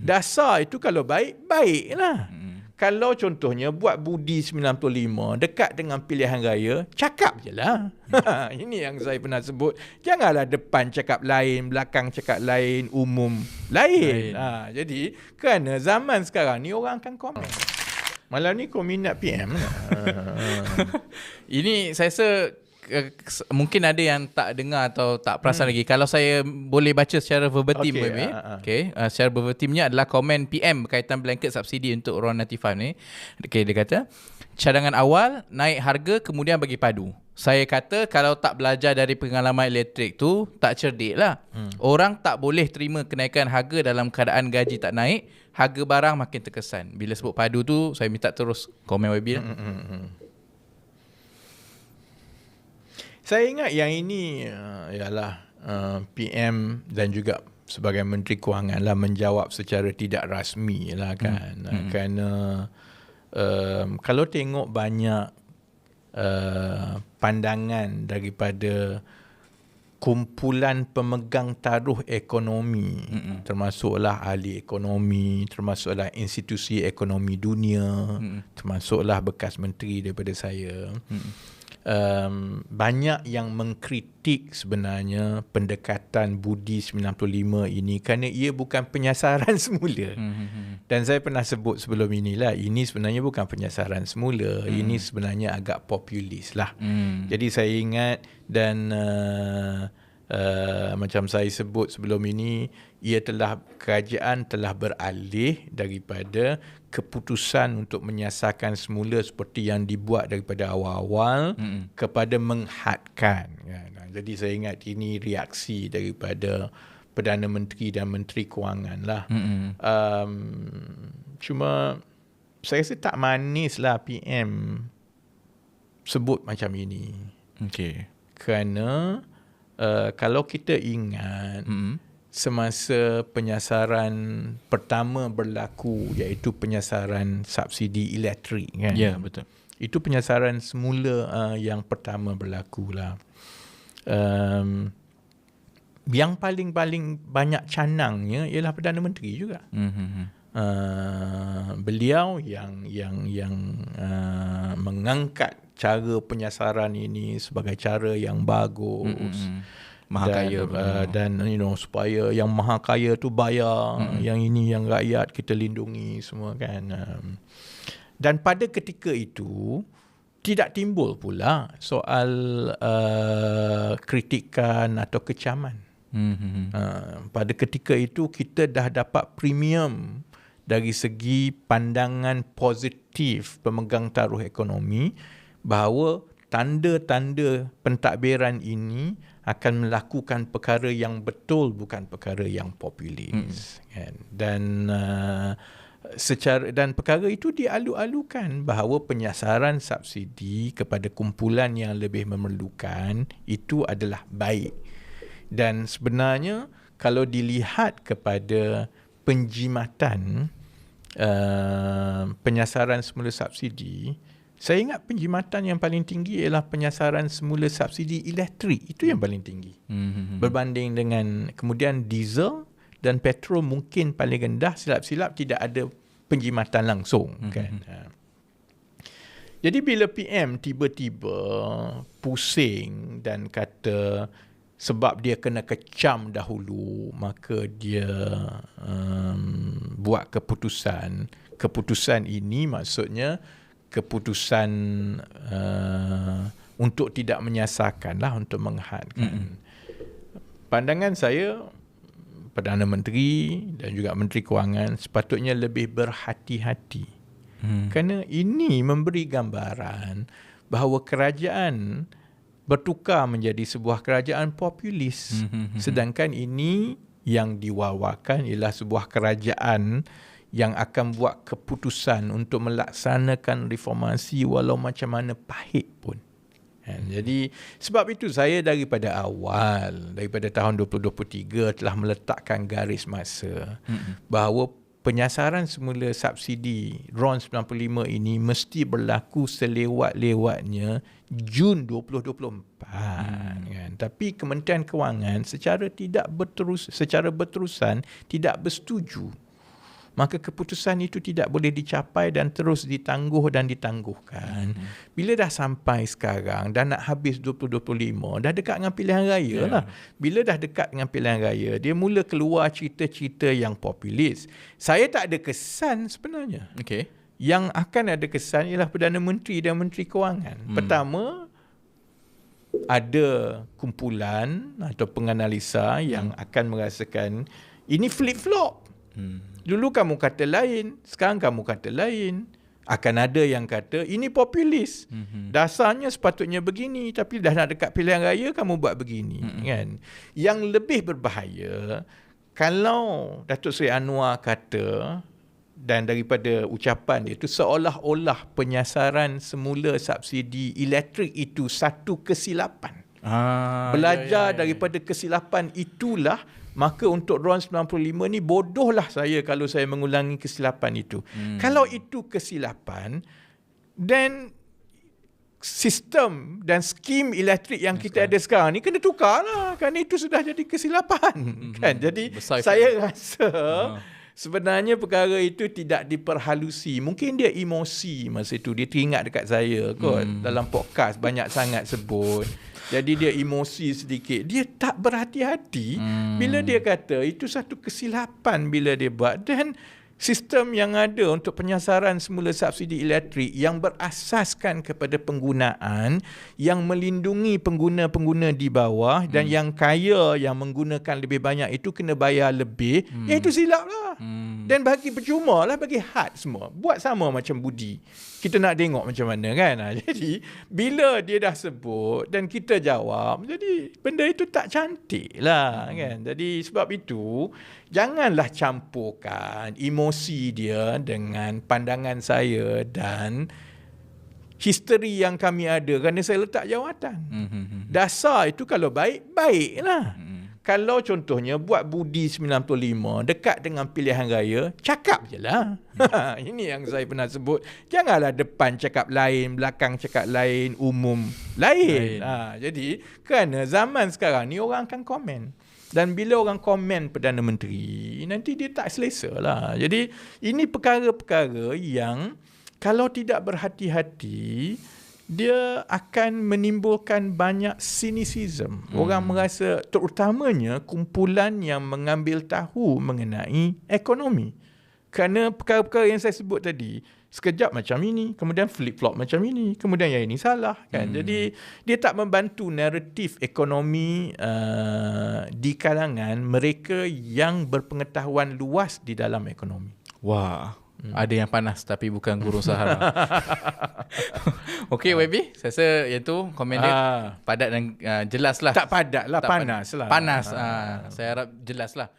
Hmm. Dasar itu kalau baik, baiklah. Hmm. Kalau contohnya buat budi 95 dekat dengan pilihan raya, cakap je lah. Hmm. Ini yang saya pernah sebut. Janganlah depan cakap lain, belakang cakap lain, umum lain. lain. Ha, jadi kerana zaman sekarang ni orang akan komen. Malam ni kau minat PM lah. Ini saya rasa mungkin ada yang tak dengar atau tak perasan hmm. lagi. Kalau saya boleh baca secara verbatim okay, uh, uh. okay. Uh, secara verbatimnya adalah komen PM berkaitan blanket subsidi untuk RON 95 ni. Okay, dia kata cadangan awal naik harga kemudian bagi padu. Saya kata kalau tak belajar dari pengalaman elektrik tu tak cerdik lah. Hmm. Orang tak boleh terima kenaikan harga dalam keadaan gaji tak naik, harga barang makin terkesan. Bila sebut padu tu saya minta terus komen YB. Hmm, hmm, hmm. Saya ingat yang ini uh, ialah uh, PM dan juga sebagai Menteri Kewangan lah menjawab secara tidak rasmi lah kan. Hmm. Hmm. Kerana um, kalau tengok banyak uh, pandangan daripada kumpulan pemegang taruh ekonomi mm termasuklah ahli ekonomi termasuklah institusi ekonomi dunia mm termasuklah bekas menteri daripada saya mm um, banyak yang mengkritik sebenarnya pendekatan budi 95 ini kerana ia bukan penyasaran semula. Mm-hmm. Dan saya pernah sebut sebelum inilah ini sebenarnya bukan penyasaran semula. Mm. Ini sebenarnya agak populis lah. Mm. Jadi saya ingat dan uh, uh, macam saya sebut sebelum ini ia telah kerajaan telah beralih daripada keputusan untuk menyasarkan semula seperti yang dibuat daripada awal-awal mm-hmm. kepada menghadkan kan. Jadi saya ingat ini reaksi daripada Perdana Menteri dan Menteri Kewangan lah. Mm-hmm. Um, cuma saya rasa tak manis lah PM sebut macam ini. Okay. Kerana uh, kalau kita ingat mm-hmm semasa penyasaran pertama berlaku iaitu penyasaran subsidi elektrik kan? Ya yeah, betul. Itu penyasaran semula uh, yang pertama berlaku lah um, yang paling-paling banyak canangnya ialah Perdana Menteri juga. Mm-hmm. Uh, beliau yang yang yang uh, mengangkat cara penyasaran ini sebagai cara yang bagus. Mm-hmm maha dan, kaya uh, dan you know supaya yang maha kaya tu bayar hmm. yang ini yang rakyat kita lindungi semua kan um, dan pada ketika itu tidak timbul pula soal uh, kritikan atau kecaman. Hmm. uh, pada ketika itu kita dah dapat premium dari segi pandangan positif pemegang taruh ekonomi bahawa tanda-tanda pentadbiran ini akan melakukan perkara yang betul bukan perkara yang populis hmm. kan dan uh, secara dan perkara itu dialu-alukan bahawa penyasaran subsidi kepada kumpulan yang lebih memerlukan itu adalah baik dan sebenarnya kalau dilihat kepada penjimatan uh, penyasaran semula subsidi saya ingat penjimatan yang paling tinggi ialah penyasaran semula subsidi elektrik. Itu yang paling tinggi. Mm-hmm. Berbanding dengan kemudian diesel dan petrol mungkin paling rendah silap-silap tidak ada penjimatan langsung. Mm-hmm. Kan? Ha. Jadi bila PM tiba-tiba pusing dan kata sebab dia kena kecam dahulu maka dia um, buat keputusan. Keputusan ini maksudnya keputusan uh, untuk tidak menyasarkan lah untuk menghadkan. Mm-hmm. Pandangan saya Perdana Menteri dan juga Menteri Kewangan sepatutnya lebih berhati-hati. Mm. Kerana ini memberi gambaran bahawa kerajaan bertukar menjadi sebuah kerajaan populis. Mm-hmm. Sedangkan ini yang diwawakan ialah sebuah kerajaan yang akan buat keputusan untuk melaksanakan reformasi walau macam mana pahit pun. Kan? Jadi sebab itu saya daripada awal daripada tahun 2023 telah meletakkan garis masa hmm. bahawa penyasaran semula subsidi RON 95 ini mesti berlaku selewat-lewatnya Jun 2024 hmm. kan tapi Kementerian Kewangan secara tidak berterus secara berterusan tidak bersetuju maka keputusan itu tidak boleh dicapai dan terus ditangguh dan ditangguhkan. Hmm. Bila dah sampai sekarang dan nak habis 2025, dah dekat dengan pilihan raya yeah. lah. Bila dah dekat dengan pilihan raya, dia mula keluar cerita-cerita yang populis. Saya tak ada kesan sebenarnya. Okay. Yang akan ada kesan ialah Perdana Menteri dan Menteri Kewangan. Hmm. Pertama, ada kumpulan atau penganalisa yang hmm. akan merasakan ini flip-flop. Hmm. Dulu kamu kata lain, sekarang kamu kata lain. Akan ada yang kata ini populis. Hmm. Dasarnya sepatutnya begini tapi dah nak dekat pilihan raya kamu buat begini hmm. kan. Yang lebih berbahaya kalau Datuk Seri Anwar kata dan daripada ucapan dia itu seolah-olah penyasaran semula subsidi elektrik itu satu kesilapan. Ah, Belajar ya, ya, ya. daripada kesilapan itulah maka untuk RON 95 ni bodohlah saya kalau saya mengulangi kesilapan itu. Hmm. Kalau itu kesilapan then sistem dan skim elektrik yang kita ada sekarang ni kena tukar lah kerana itu sudah jadi kesilapan hmm. kan. Jadi Besar saya kan? rasa uh sebenarnya perkara itu tidak diperhalusi. Mungkin dia emosi masa itu. Dia teringat dekat saya kot. Hmm. Dalam podcast banyak sangat sebut. Jadi dia emosi sedikit. Dia tak berhati-hati hmm. bila dia kata itu satu kesilapan bila dia buat. Dan sistem yang ada untuk penyasaran semula subsidi elektrik yang berasaskan kepada penggunaan yang melindungi pengguna-pengguna di bawah hmm. dan yang kaya yang menggunakan lebih banyak itu kena bayar lebih hmm. ya itu silap lah hmm. dan bagi percuma lah bagi had semua buat sama macam budi kita nak tengok macam mana kan ha, jadi bila dia dah sebut dan kita jawab jadi benda itu tak cantik lah hmm. kan jadi sebab itu janganlah campurkan emosi dia dengan pandangan saya dan history yang kami ada kerana saya letak jawatan. Mm-hmm. Dasar itu kalau baik, baiklah. Mm-hmm. Kalau contohnya buat budi 95 dekat dengan pilihan raya, cakap je lah. Mm-hmm. Ini yang saya pernah sebut. Janganlah depan cakap lain, belakang cakap lain, umum lain. lain. Ha, jadi kerana zaman sekarang ni orang akan komen. Dan bila orang komen Perdana Menteri, nanti dia tak selesa lah. Jadi ini perkara-perkara yang kalau tidak berhati-hati, dia akan menimbulkan banyak cynicism. Hmm. Orang merasa terutamanya kumpulan yang mengambil tahu mengenai ekonomi. Kerana perkara-perkara yang saya sebut tadi, sekejap macam ini, kemudian flip-flop macam ini, kemudian yang ini salah. kan? Hmm. Jadi dia tak membantu naratif ekonomi uh, di kalangan mereka yang berpengetahuan luas di dalam ekonomi. Wah, hmm. ada yang panas tapi bukan guru Sahara. Okey, WB, saya rasa yang tu komen dia ah. padat dan uh, jelas lah. Tak padat lah, tak panas lah. Panas, ah. Ah. saya harap jelas lah.